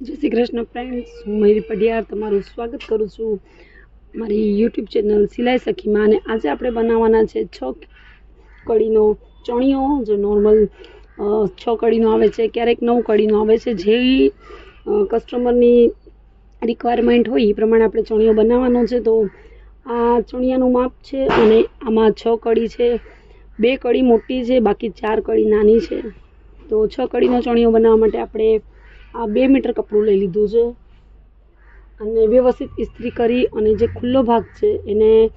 જય શ્રી કૃષ્ણ ફ્રેન્ડ્સ હું મયુરી પડિયાર તમારું સ્વાગત કરું છું મારી યુટ્યુબ ચેનલ સિલાઈ સખીમાં અને આજે આપણે બનાવવાના છે છ કડીનો ચણિયો, જે નોર્મલ છ કડીનો આવે છે, ક્યારેક નવ કડીનો આવે છે. જેવી કસ્ટમરની રિક્વાયરમેન્ટ હોય એ પ્રમાણે આપણે ચણિયો બનાવવાનો છે. તો આ ચણિયાનું માપ છે અને આમાં છ કડી છે, બે કડી મોટી છે, બાકી ચાર કડી નાની છે. તો છ કડીનો ચણિયો બનાવવા માટે આપણે આ બે મીટર કપડું લઈ લીધું છે. અને વ્યવસ્થિત ઇસ્ત્રી કરી અને જે ખુલ્લો ભાગ છે એને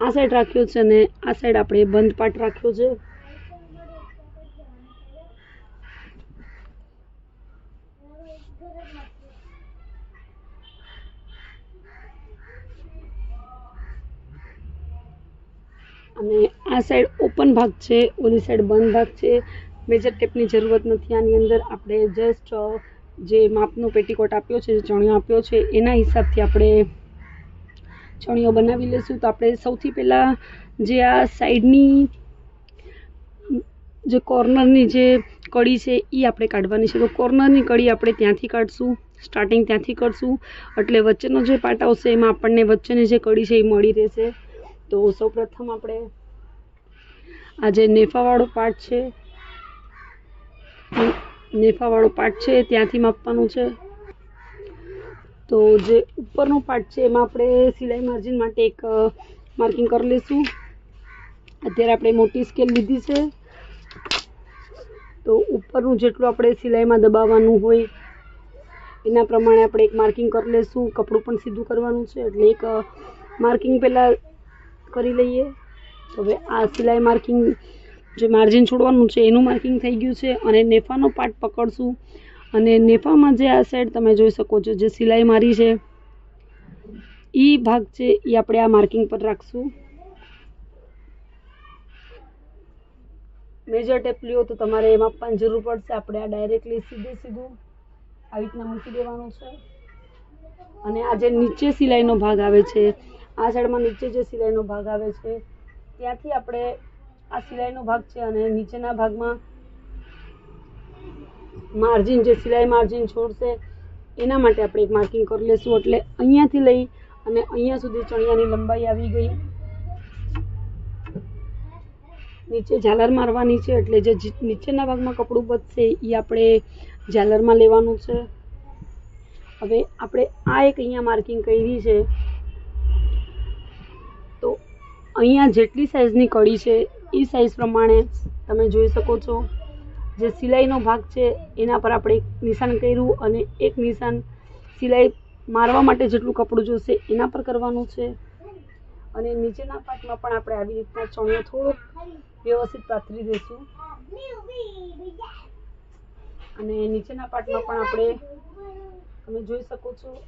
આ સાઈડ રાખ્યો છે અને આ સાઈડ આપણે બંધ પાર્ટ રાખ્યો છે. અને આ સાઈડ ઓપન ભાગ છે, ઓલી સાઈડ બંધ ભાગ છે. મેજર ટેપની જરૂરત નથી, આની અંદર આપણે જસ્ટ જે માપનો પેટીકોટ આપ્યો છે, જે ચણિયો આપ્યો છે, એના હિસાબથી આપણે ચણિયો બનાવી લઈશું. તો આપણે સૌથી પહેલાં જે આ સાઈડની જે કોર્નરની જે કડી છે એ આપણે કાઢવાની છે. તો કોર્નરની કડી આપણે ત્યાંથી કાઢશું, સ્ટાર્ટિંગ ત્યાંથી કરશું. એટલે વચ્ચેનો જે પાર્ટ આવશે, એમાં આપણને વચ્ચેની જે કડી છે એ મળી રહેશે. તો સૌપ્રથમ આપણે આ જે નેફાવાળો પાર્ટ છે નેફાવાળો પાર્ટ છે, ત્યાંથી માપવાનું છે. તો જે ઉપરનો પાર્ટ છે, એમાં આપણે સિલાઈ માર્જિન માટે એક માર્કિંગ કરી લઈશું. અત્યારે આપણે મોટી સ્કેલ લીધી છે. તો ઉપરનું જેટલું આપણે સિલાઈમાં દબાવવાનું હોય, એના પ્રમાણે આપણે એક માર્કિંગ કરી લઈશું. કપડું પણ સીધું કરવાનું છે, એટલે એક માર્કિંગ પહેલાં કરી લઈએ. હવે આ સિલાઈ માર્કિંગ જે માર્જિન છોડવાનું છે, એનું માર્કિંગ થઈ ગયું છે અને નેફાનો પાર્ટ પકડશું. અને નેફામાં જે આ સાઈડ તમે જોઈ શકો છો, જે સિલાઈ મારી છે એ ભાગ છે એ આપણે આ માર્કિંગ પર રાખશું. મેજર ટેપ લ્યો તો તમારે એમાં પણ જરૂર પડશે, આપણે આ ડાયરેક્ટલી સીધે સીધું આવી રીતના મૂકી દેવાનું છે. અને આ જે નીચે સિલાઈનો ભાગ આવે છે, આ સાઈડમાં નીચે જે સિલાઈનો ભાગ આવે છે, ત્યાંથી આપણે આ સિલાઈનો ભાગ છે અને નીચેના ભાગમાં માર્જિન જે સિલાઈ માર્જિન છોડશે, એના માટે આપણે એક માર્કિંગ કરી લઈશું એટલે અહીંયાથી લઈ અને અહીંયા સુધી ચણિયાની લંબાઈ આવી ગઈ. નીચે ઝાલર મારવાની છે, એટલે જે નીચેના ભાગમાં કપડું બચશે એ આપણે ઝાલરમાં લેવાનું છે. હવે આપણે આ એક અહીંયા માર્કિંગ કરી છે. તો અહીંયા જેટલી સાઇઝની કડી છે એ સાઇઝ પ્રમાણે તમે જોઈ શકો છો. જે સિલાઈનો ભાગ છે, એના પર આપણે એક નિશાન કર્યું અને એક નિશાન સિલાઈ મારવા માટે જેટલું કપડું જોશે એના પર કરવાનું છે. અને નીચેના પાર્ટમાં પણ આપણે આવી રીતના ચણિયો થોડોક વ્યવસ્થિત પાથરી દઈશું. અને નીચેના પાર્ટમાં પણ આપણે તમે જોઈ શકો છો.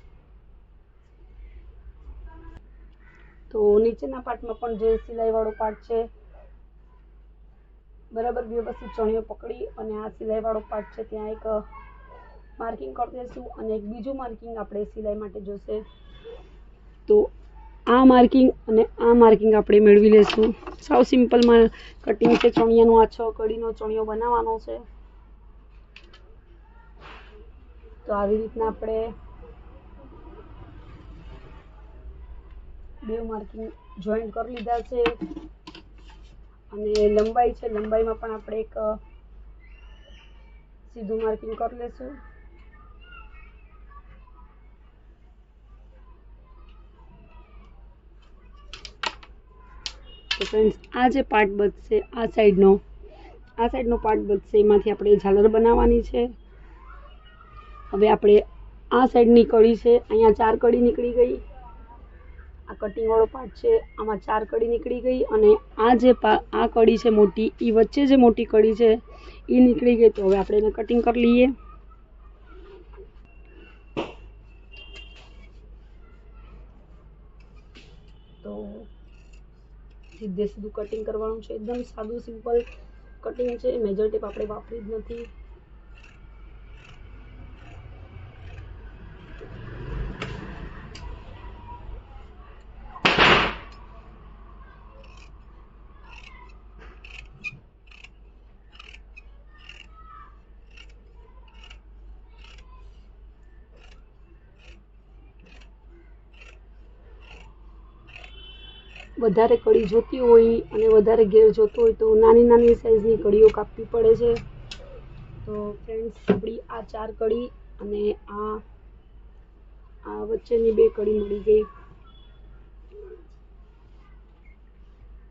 તો નીચેના પાર્ટમાં પણ જે સિલાઈવાળો પાર્ટ છે બરાબર વ્યવસ્થિત ચણિયો પકડી અને આ સિલાઈવાળો પાર્ટ છે, ત્યાં એક માર્કિંગ કરી દઈશું અને એક બીજું માર્કિંગ આપણે સિલાઈ માટે જોશે. તો આ માર્કિંગ અને આ માર્કિંગ આપણે મેળવી લઈશું. સાવ સિમ્પલમાં કટિંગ છે, ચણિયાનું આ છ કડીનો ચણિયો બનાવવાનો છે. તો આવી રીતના આપણે બે માર્કિંગ જોઈન્ટ કરી લીધા છે. અને લંબાઈ છે, લંબાઈમાં પણ આપણે એક સીધું માર્કિંગ કરી લેશું. તો ફ્રેન્ડ્સ આ જે પાર્ટ બચશે, આ સાઈડનો આ સાઈડનો પાર્ટ બચશે, એમાંથી આપણે ઝાલર બનાવવાની છે. હવે આપણે આ સાઈડની કડી છે, અહીંયા ચાર કડી નીકળી ગઈ. આ કટિંગવાળો પાર્ટ છે, આમાં ચાર કડી નીકળી ગઈ અને આ જે આ કડી છે મોટી એ વચ્ચે જે મોટી કડી છે એ નીકળી ગઈ. તો હવે આપણે એને કટિંગ કરી લઈએ. તો સીધે સીધું કટિંગ કરવાનું છે. એકદમ સાદું સિમ્પલ કટિંગ છે. મેજર ટેપ આપણે વાપરી જ નથી. વધારે કળી જોતી હોય અને વધારે ઘેર જોતો હોય તો નાની નાની સાઈઝની કળીઓ કાપવી પડે છે. તો ફ્રેન્ડ્સ આપણી આ ચાર કળી અને આ આ વચ્ચેની બે કળી મળી ગઈ.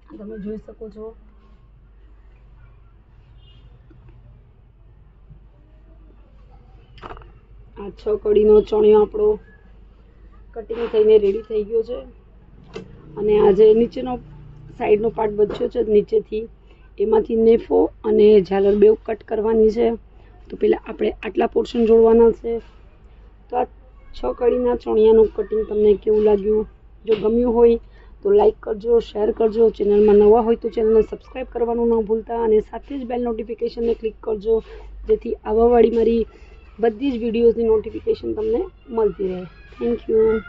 તમે જોઈ શકો છો. આ છ કડીનો ચણિયો આપણો કટિંગ થઈને રેડી થઈ ગયો છે. અને આ જે નીચેનો સાઈડનો પાર્ટ બચ્યો છે, નીચેથી એમાંથી નેફો અને ઝાલર બેવ કટ કરવાની છે. તો પહેલાં આપણે આટલા પોર્શન જોડવાના છે. તો આ છ કડીના ચણિયાનું કટિંગ તમને કેવું લાગ્યું? જો ગમ્યું હોય તો લાઈક કરજો, શેર કરજો. ચેનલમાં નવા હોય તો ચેનલને સબસ્ક્રાઈબ કરવાનું ન ભૂલતા અને સાથે જ બેલ નોટિફિકેશનને ક્લિક કરજો, જેથી આવાવાળી મારી બધી જ વિડીયોઝની નોટિફિકેશન તમને મળતી રહે. Thank you.